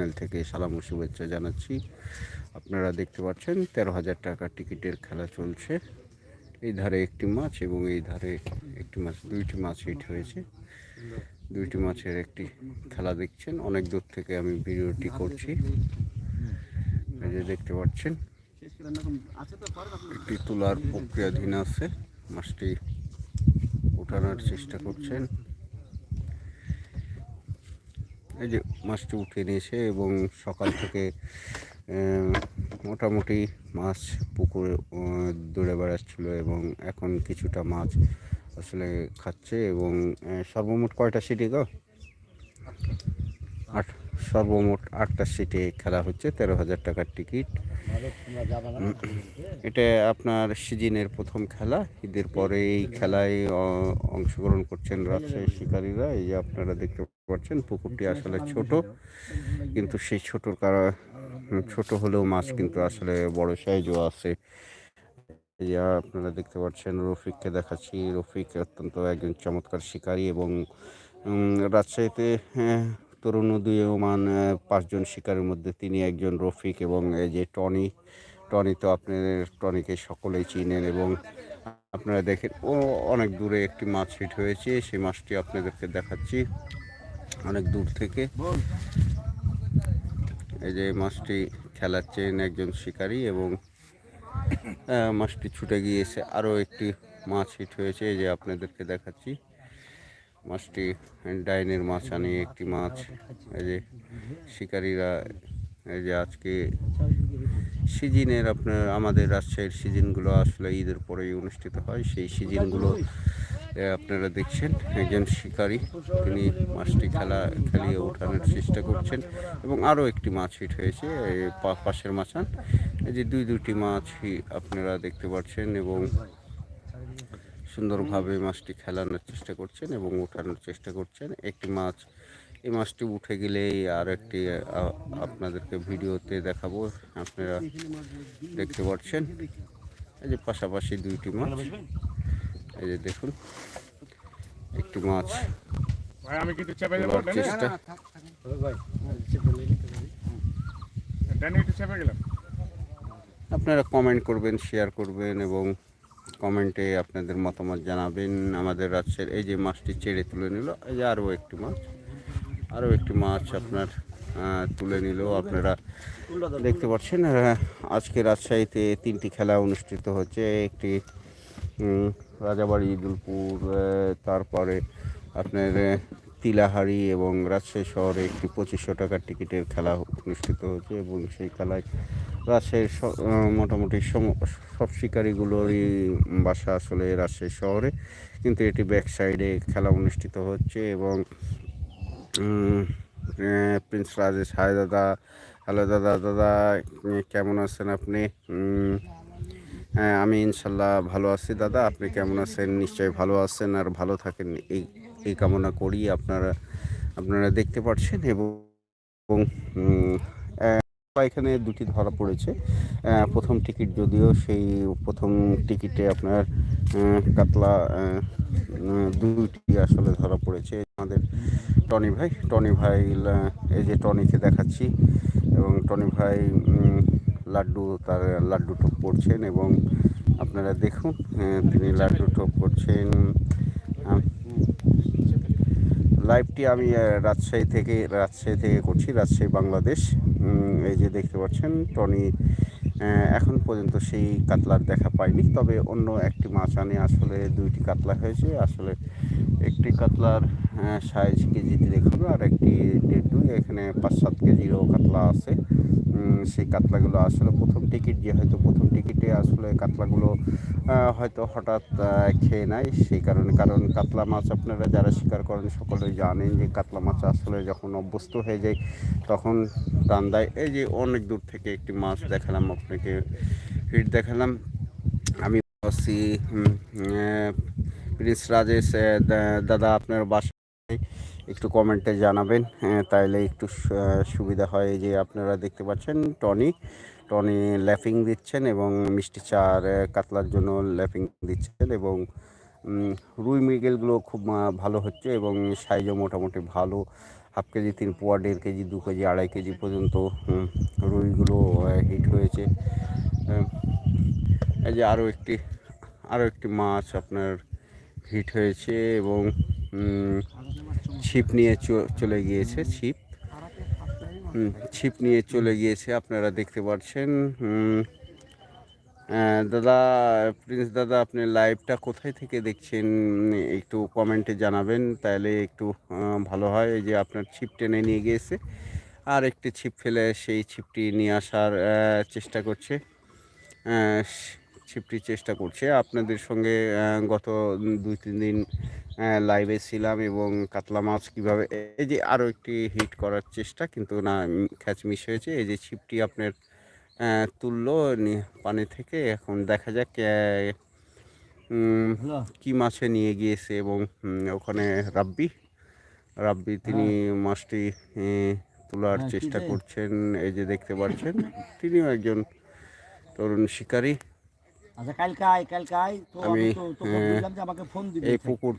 Channel থেকে সালাম ও শুভেচ্ছা জানাচ্ছি। আপনারা দেখতে পাচ্ছেন, তেরো হাজার টাকা টিকিটের খেলা চলছে। এই ধারে একটি মাছ এবং এই ধারে একটি মাছ, দুইটি মাছ হিট হয়েছে। দুইটি মাছের একটি খেলা দেখছেন। অনেক দূর থেকে আমি ভিডিওটি করছি। যে দেখতে পাচ্ছেন, একটি তোলার প্রক্রিয়াধীন আছে। মাছটি ওঠানোর চেষ্টা করছেন। এই যে মাছটি উঠে নিয়েছে এবং সকাল থেকে মোটামুটি মাছ পুকুরে দৌড়ে বেড়াচ্ছিল এবং এখন কিছুটা মাছ আসলে খাচ্ছে এবং সর্বমোট কয়টা সিটি গো? আট, সর্বমোট আটটা সিটে খেলা হচ্ছে, তেরো হাজার টাকার টিকিট। এটা আপনার সিজনের প্রথম খেলা, ঈদের পরে এই খেলায় অংশগ্রহণ করছেন রাজশাহী শিকারীরা, এই যে আপনারা দেখতে পাচ্ছেন পুকুরটি আসলে ছোট কিন্তু সেই ছোটর কারণ ছোট হলেও মাছ কিন্তু আসলে বড় সাইজও আছে। যে আপনারা দেখতে পাচ্ছেন রফিককে দেখাচ্ছি। রফিক অত্যন্ত একজন চমৎকার শিকারী এবং রাজশাহীতে তরুণ উদীয়মান পাঁচজন শিকারের মধ্যে তিনি একজন রফিক এবং এই যে টনি টনি তো আপনি টনিকে সকলেই চিনেন এবং আপনারা দেখেন ও অনেক দূরে একটি মাছ হিট হয়েছে। সেই মাছটি আপনাদেরকে দেখাচ্ছি। অনেক দূর থেকে। এই যে মাছটি খেলাচ্ছেন একজন শিকারী এবং মাছটি ছুটে গিয়েছে। আরও একটি মাছ হিট হয়েছে, এই যে আপনাদেরকে দেখাচ্ছি। মাছটি ডাইনের মাছ আনি একটি মাছ। এই যে শিকারীরা, এই যে আজকে সিজনের আপনার, আমাদের রাজশাহীর সিজনগুলো আসলে ঈদের পরেই অনুষ্ঠিত হয়। সেই সিজনগুলো আপনারা দেখছেন একজন শিকারী। তিনি মাছটি খেলা, খেলিয়ে ওঠানোর চেষ্টা করছেন এবং আরও একটি মাছ হিট হয়েছে পাশের মাছান। এই যে দুই, দুটি মাছই আপনারা দেখতে পাচ্ছেন এবং সুন্দরভাবে মাছটি খেলানোর চেষ্টা করছেন এবং ওঠানোর চেষ্টা করছেন। একটি মাছ এই মাছটি উঠে গেলেই আর একটি আপনাদেরকে ভিডিওতে দেখাবো, আপনারা দেখতে পাচ্ছেন। এই যে পাশাপাশি দুইটি মাছ। এই যে দেখুন একটি মাছ ভাই আমি কিন্তু চেপে যাব চেষ্টা। আপনারা কমেন্ট করবেন শেয়ার করবেন এবং কমেন্টে আপনাদের মতামত জানাবেন। আমাদের রাজ্যের এই যে মাছটি ছেড়ে তুলে নিল এই যে আরও একটি মাছ আরও একটি মাছ আপনার তুলে নিল। আপনারা দেখতে পাচ্ছেন আজকে রাজশাহীতে তিনটি খেলা অনুষ্ঠিত হচ্ছে। একটি রাজাবাড়ি, ইদুলপুর তারপরে আপনার তিলাহারি এবং রাজশাহী শহরে একটি পঁচিশশো টাকার টিকিটের খেলা অনুষ্ঠিত হয়েছে এবং সেই খেলায় রাজশাহীর মোটামুটি সব শিকারিগুলোরই বাসা আসলে রাজশাহী শহরে। কিন্তু এটি ব্যাক সাইডে খেলা অনুষ্ঠিত হচ্ছে এবং প্রিন্স রাজেশ হাই দাদা হ্যালো দাদা দাদা কেমন আছেন আপনি? হ্যাঁ আমি ইনশাল্লাহ ভালো আছি দাদা। আপনি কেমন আছেন? নিশ্চয়ই ভালো আছেন আর ভালো থাকেন। এই এই কামনা করি আপনারা আপনারা দেখতে পাচ্ছেন এবং এখানে দুটি ধরা পড়েছে। প্রথম টিকিট যদিও সেই প্রথম টিকিটে আপনার কাতলা দুইটি আসলে ধরা পড়েছে। আমাদের টনি ভাই টনি ভাই এই যে টনিকে দেখাচ্ছি এবং টনি ভাই লাড্ডু তার লাড্ডু টোপ করছেন এবং আপনারা দেখুন তিনি লাড্ডু টোপ করছেন। লাইভটি আমি রাজশাহী থেকে রাজশাহী থেকে করছি, রাজশাহী বাংলাদেশ। এই যে দেখতে পাচ্ছেন, টনি এখন পর্যন্ত সেই কাতলার দেখা পাইনি, তবে অন্য একটি মাছ আনে, আসলে দুইটি কাতলা হয়েছে। আসলে একটি কাতলার সাইজ কেজিতে দেখানো, আর একটি দেড় দুই, এখানে পাঁচ সাত কেজিরও কাতলা আছে। সেই কাতলাগুলো আসলে প্রথম টিকিট যে হয়তো প্রথম টিকিটে আসলে কাতলাগুলো হয়তো হঠাৎ খেয়ে নেয়। সেই কারণে, কারণ কাতলা মাছ আপনারা যারা শিকার করেন সকলেই জানেন যে কাতলা মাছ আসলে যখন অভ্যস্ত হয়ে যায়, তখন টান দেয় এই যে অনেক দূর থেকে একটি মাছ দেখালাম, আপনাকে হিট দেখালাম। আমি আছি প্রিন্স রাজেশ দাদা আপনার বাসায় একটু কমেন্টে জানাবেন হ্যাঁ, তাইলে একটু সুবিধা হয় যে আপনারা দেখতে পাচ্ছেন টনি। টনি ল্যাফিং দিচ্ছেন এবং মিষ্টি চার কাতলার জন্য ল্যাফিং দিচ্ছেন এবং রুই মৃগেলগুলো খুব ভালো হচ্ছে এবং সাইজও মোটামুটি ভালো। হাফ কেজি তিন পোয়া দেড় কেজি দু কেজি আড়াই কেজি পর্যন্ত রুইগুলো হিট হয়েছে। এই যে আরও একটি আরও একটি মাছ আপনার হিট হয়েছে এবং ছিপ নিয়ে চলে গিয়েছে, ছিপ। ছিপ নিয়ে চলে গিয়েছে, আপনারা দেখতে পাচ্ছেন। দাদা, প্রিন্স দাদা, আপনি লাইভটা কোথায় থেকে দেখছেন? একটু কমেন্টে জানাবেন, তাহলে একটু ভালো হয়। যে আপনার ছিপ টেনে নিয়ে গিয়েছে, আর একটি ছিপ ফেলে সেই ছিপটি নিয়ে আসার চেষ্টা করছে। ছিপটি চেষ্টা করছে। আপনাদের সঙ্গে গত দুই, তিন দিন লাইভে ছিলাম এবং কাতলা মাছ কীভাবে এই যে আরও একটি হিট করার চেষ্টা কিন্তু না খ্যাচ মিস হয়েছে। এই যে ছিপটি আপনার তুললো পানি থেকে। এখন দেখা যাক কি মাছে নিয়ে গিয়েছে এবং ওখানে রাব্বি। রাব্বি তিনি মাছটি তোলার হ্যাঁ, চেষ্টা করছেন এই যে দেখতে পাচ্ছেন। তিনিও একজন তরুণ শিকারী। আচ্ছা কালকে আয় কালকে আয় তো আমি তো হ্যাঁ, বললাম যে আমাকে ফোন দিবি। এই পুকুর।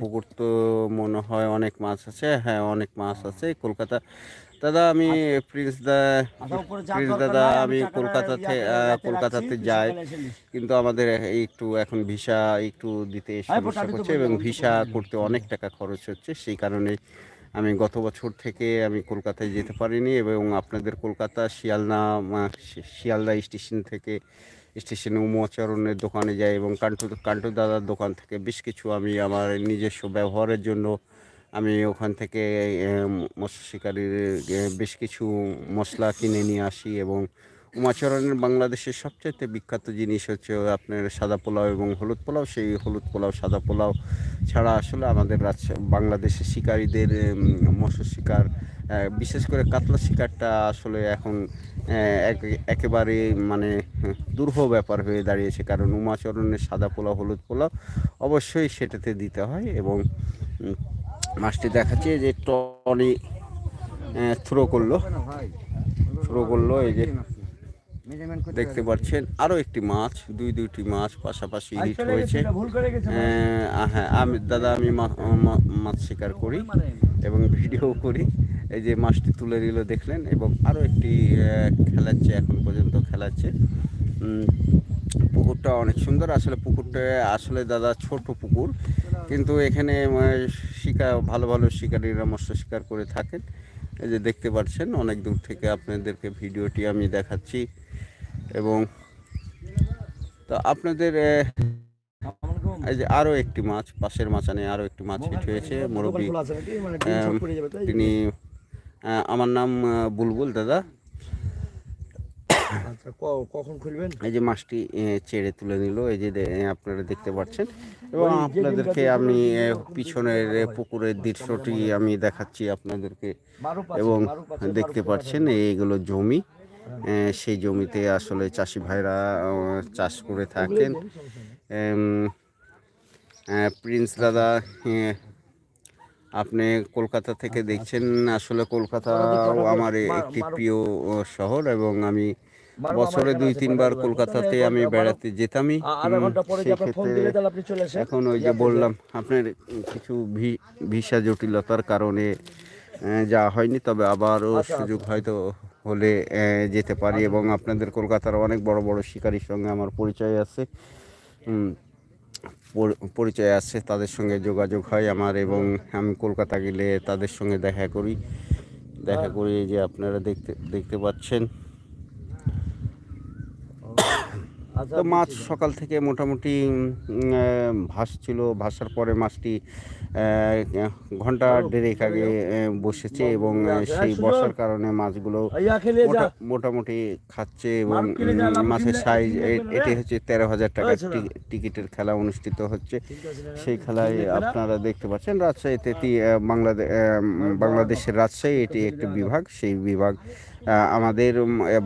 পুকুর তো মনে হয় অনেক মাছ আছে। হ্যাঁ অনেক মাছ আছে কলকাতা। দাদা আমি প্রিন্স দা আচ্ছা প্রিন্স দাদা আমি কলকাতাতে কলকাতাতে যাই। কিন্তু আমাদের একটু এখন ভিসা একটু দিতে সমস্যা করছে এবং ভিসা করতে অনেক টাকা খরচ হচ্ছে। সেই কারণে আমি গত বছর থেকে আমি কলকাতায় যেতে পারিনি এবং আপনাদের কলকাতা শিয়ালদা শিয়ালদা স্টেশন থেকে স্টেশনে উমাচরণের দোকানে যাই এবং কান্টু কান্টু দাদার দোকান থেকে বেশ কিছু আমি আমার নিজস্ব ব্যবহারের জন্য আমি ওখান থেকে মৎস্য শিকারীর বেশ কিছু মশলা কিনে নিয়ে আসি এবং উমাচরণের বাংলাদেশের সবচেয়ে বিখ্যাত জিনিস হচ্ছে আপনার সাদা পোলাও এবং হলুদ পোলাও। সেই হলুদ পোলাও সাদা পোলাও ছাড়া আসলে আমাদের বাংলাদেশের শিকারীদের মৎস্য শিকার বিশেষ করে কাতলা শিকারটা আসলে এখন এক- একেবারে মানে হুম, দুর্হ ব্যাপার হয়ে দাঁড়িয়েছে। কারণ উমাচরণের সাদা পোলাও হলুদ পোলাও অবশ্যই সেটাতে দিতে হয় এবং মাছটি দেখাচ্ছে যে টনি থ্রো করল। থ্রো করল এই যে দেখতে পাচ্ছেন আরও একটি মাছ দুই দুইটি মাছ পাশাপাশি হিট হয়েছে আহ, হ্যাঁ আমি দাদা আমি মাছ শিকার করি এবং ভিডিও করি। এই যে মাছটি তুলে নিল দেখলেন এবং আরও একটি খেলাচ্ছে এখন পর্যন্ত খেলাচ্ছে। পুকুরটা অনেক সুন্দর। আসলে পুকুরটা আসলে দাদা ছোট পুকুর। কিন্তু এখানে শিকার ভালো ভালো শিকারীরা মৎস্য শিকার করে থাকেন। এই যে দেখতে পাচ্ছেন অনেক দূর থেকে আপনাদেরকে ভিডিওটি আমি দেখাচ্ছি। এবং তো আপনাদের এই যে আরও একটি মাছ পাশের মাচানে আরও একটি মাছ হিট হয়েছে মুরব্বী মানে তিনি আমার নাম বুলবুল দাদা। আচ্ছা কখন খুলবেন? এই যে মাছটি চেড়ে তুলে নিল এই যে আপনারা দেখতে পাচ্ছেন। এবং আপনাদেরকে আমি পিছনের পুকুরের দৃশ্যটি আমি দেখাচ্ছি আপনাদেরকে। এবং দেখতে পাঁচে। পাচ্ছেন এইগুলো জমি। সেই জমিতে আসলে চাষি ভাইরা চাষ করে থাকেন। প্রিন্স দাদা আপনি কলকাতা থেকে দেখছেন। আসলে কলকাতা আমার একটি প্রিয় শহর এবং আমি বছরে দুই তিনবার কলকাতাতে আমি বেড়াতে যেতামই। আ- আধা হুম, ঘণ্টা পরে যে সেই আপনার ফোন ক্ষেত্রে দিলে তাহলে আপনি চলে আসেন। এখন ওই যে বললাম আপনার কিছু ভি- ভিসা জটিলতার কারণে যাওয়া হয়নি তবে আবারও আচ্ছা, সুযোগ হয়তো হলে যেতে পারি এবং আপনাদের কলকাতার অনেক বড় বড় শিকারীর সঙ্গে আমার পরিচয় আছে। পরিচয় আছে তাদের সঙ্গে যোগাযোগ হয় আমার এবং আমি কলকাতা গেলে তাদের সঙ্গে দেখা করি। দেখা করি যে আপনারা দেখতে দেখতে পাচ্ছেন আচ্ছা তো মাছ সকাল থেকে মোটামুটি ভাসছিল। ভাসার পরে মাছটি ঘণ্টা দেড়েক আগে বসেছে এবং সেই বসার কারণে মাছগুলো মোটামুটি খাচ্ছে এবং মাছের সাইজ এটি হচ্ছে তেরো হাজার টাকার আচ্ছা। টিকিটের খেলা অনুষ্ঠিত হচ্ছে? সেই খেলায় আপনারা দেখতে পাচ্ছেন রাজশাহীতে বাংলাদেশ বাংলাদেশের রাজশাহী এটি একটি বিভাগ। সেই বিভাগ আমাদের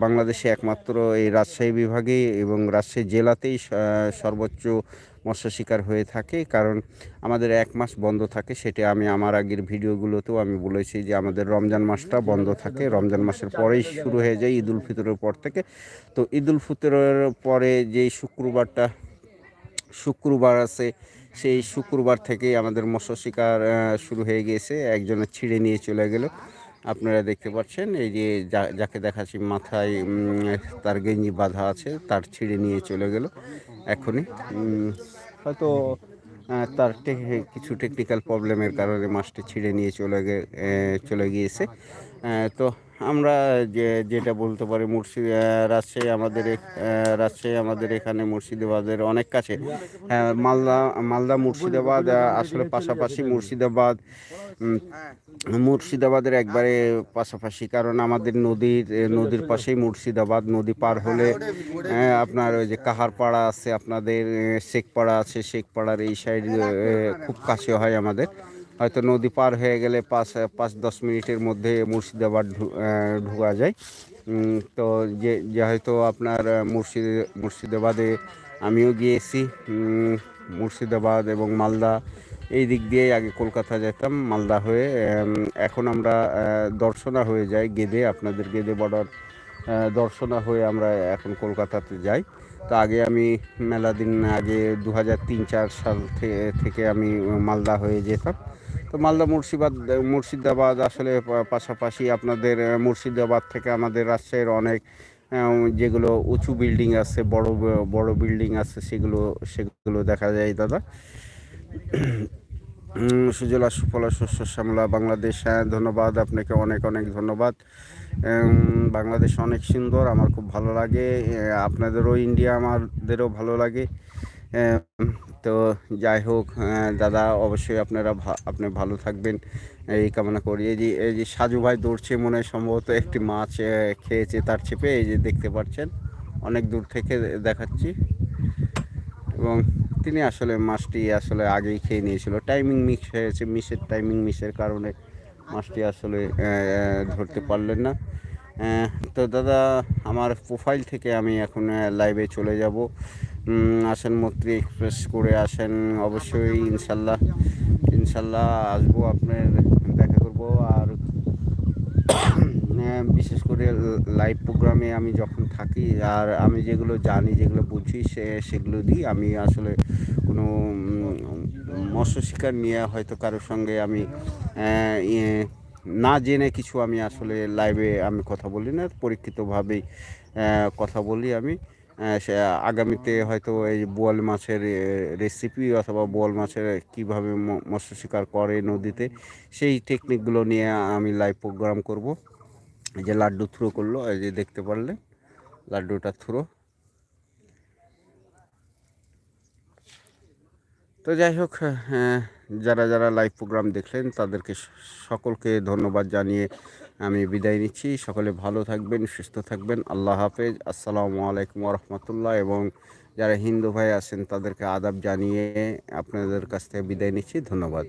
বাংলাদেশে একমাত্র এই রাজশাহী বিভাগে এবং রাজশাহী জেলাতেই সর্বোচ্চ মৎস্য শিকার হয়ে থাকে। কারণ আমাদের এক মাস বন্ধ থাকে, সেটা আমি আমার আগের ভিডিওগুলোতেও আমি বলেছি যে আমাদের রমজান মাসটা বন্ধ থাকে। রমজান মাসের পরেই শুরু হয়ে যায় ঈদ উল ফিতরের পর থেকে। তো ঈদ উল ফিতরের পরে যেই শুক্রবারটা, শুক্রবার আছে, সেই শুক্রবার থেকেই আমাদের মৎস্য শিকার শুরু হয়ে গিয়েছে। একজনের ছিঁড়ে নিয়ে চলে গেল। আপনারা দেখতে পাচ্ছেন, এই যে যাকে দেখাচ্ছি মাথায় তার গেঞ্জি বাধা আছে, তার ছিঁড়ে নিয়ে চলে গেল এখনই। হয়তো তার কিছু টেকনিক্যাল প্রবলেমের কারণে মাছটি ছিঁড়ে নিয়ে চলে চলে গিয়েছে। তো আমরা যে যেটা বলতে পারি মুর্শিদ রাজশাহী আমাদের রাজশাহী আমাদের এখানে মুর্শিদাবাদের অনেক কাছে। হ্যাঁ মালদা মালদা মুর্শিদাবাদ আসলে পাশাপাশি মুর্শিদাবাদ মুর্শিদাবাদের একবারে পাশাপাশি, কারণ আমাদের নদীর নদীর পাশেই মুর্শিদাবাদ, নদী পার হলে আপনার ওই যে কাহারপাড়া আছে, আপনাদের শেখপাড়া আছে, শেখপাড়ার এই সাইড খুব কাছে হয় আমাদের। হয়তো নদী পার হয়ে গেলে পাঁচ পাঁচ, দশ মিনিটের মধ্যে মুর্শিদাবাদ ঢোকা যায়। তো যে যে হয়তো আপনার মুর্শিদ, মুর্শিদাবাদে আমিও গিয়েছি। মুর্শিদাবাদ এবং মালদা, এই দিক দিয়েই আগে কলকাতা যেতাম, মালদা হয়ে এখন আমরা দর্শনা হয়ে যাই গেদে, আপনাদের গেদে বর্ডার দর্শনা হয়ে আমরা এখন কলকাতাতে যাই। তো আগে আমি মেলা দিন আগে দু হাজার তিন, চার সাল থেকে আমি মালদা হয়ে যেতাম। তো মালদা মুর্শিদাবাদ মুর্শিদাবাদ আসলে পাশাপাশি আপনাদের মুর্শিদাবাদ থেকে আমাদের রাজশাহীর অনেক যেগুলো উঁচু বিল্ডিং আছে, বড় বড় বিল্ডিং আছে, সেগুলো সেগুলো দেখা যায় দাদা। সুজলা সুফলা শস্য শ্যামলা, বাংলাদেশ হ্যাঁ ধন্যবাদ, আপনাকে অনেক অনেক ধন্যবাদ। বাংলাদেশ অনেক সুন্দর, আমার খুব ভালো লাগে আপনাদেরও, ইন্ডিয়া আমাদেরও ভালো লাগে। তো যাই হোক দাদা, অবশ্যই আপনারা আপনি ভালো থাকবেন। এই কামনা করি। এই যে এই যে সাজু ভাই দৌড়ছে মনে হয় সম্ভবত একটি মাছ খেয়েছে তার চেপে, এই যে দেখতে পাচ্ছেন, অনেক দূর থেকে দেখাচ্ছি। এবং তিনি আসলে মাছটি আসলে আগেই খেয়ে নিয়েছিল। টাইমিং মিক্স হয়েছে মিসের টাইমিং মিসের কারণে মাছটি আসলে ধরতে পারলেন না। তো দাদা, আমার প্রোফাইল থেকে আমি এখন লাইভে চলে যাব। আসেন মৈত্রী এক্সপ্রেস করে আসেন। অবশ্যই ইনশাল্লাহ ইনশাল্লাহ আসব আপনার দেখা করব। আর বিশেষ করে লাইভ প্রোগ্রামে আমি যখন থাকি আর আমি যেগুলো জানি যেগুলো বুঝি সে সেগুলো দিই। আমি আসলে কোনো মৎস্য শিকার নিয়ে হয়তো কারোর সঙ্গে আমি ইয়ে, না জেনে কিছু আমি আসলে লাইভে আমি কথা বলি না। পরীক্ষিতভাবেই কথা বলি আমি। সে আগামীতে হয়তো এই বোয়াল মাছের রেসিপি অথবা বোয়াল মাছের কীভাবে মৎস্য শিকার করে নদীতে, সেই টেকনিকগুলো নিয়ে আমি লাইভ প্রোগ্রাম করব। যে লাড্ডু থ্রো করল, এই যে দেখতে পারলে লাড্ডুটা থ্রো তো যাই হোক যারা যারা লাইভ প্রোগ্রাম দেখলেন, তাদেরকে সকলকে ধন্যবাদ জানিয়ে আমি বিদায় নিচ্ছি। সকলে ভালো থাকবেন, সুস্থ থাকবেন। আল্লাহ হাফেজ। আসসালামু আলাইকুম রহমতুল্লাহ এবং যারা হিন্দু ভাই আছেন, তাদেরকে আদাব জানিয়ে আপনাদের কাছ থেকে বিদায় নিচ্ছি। ধন্যবাদ।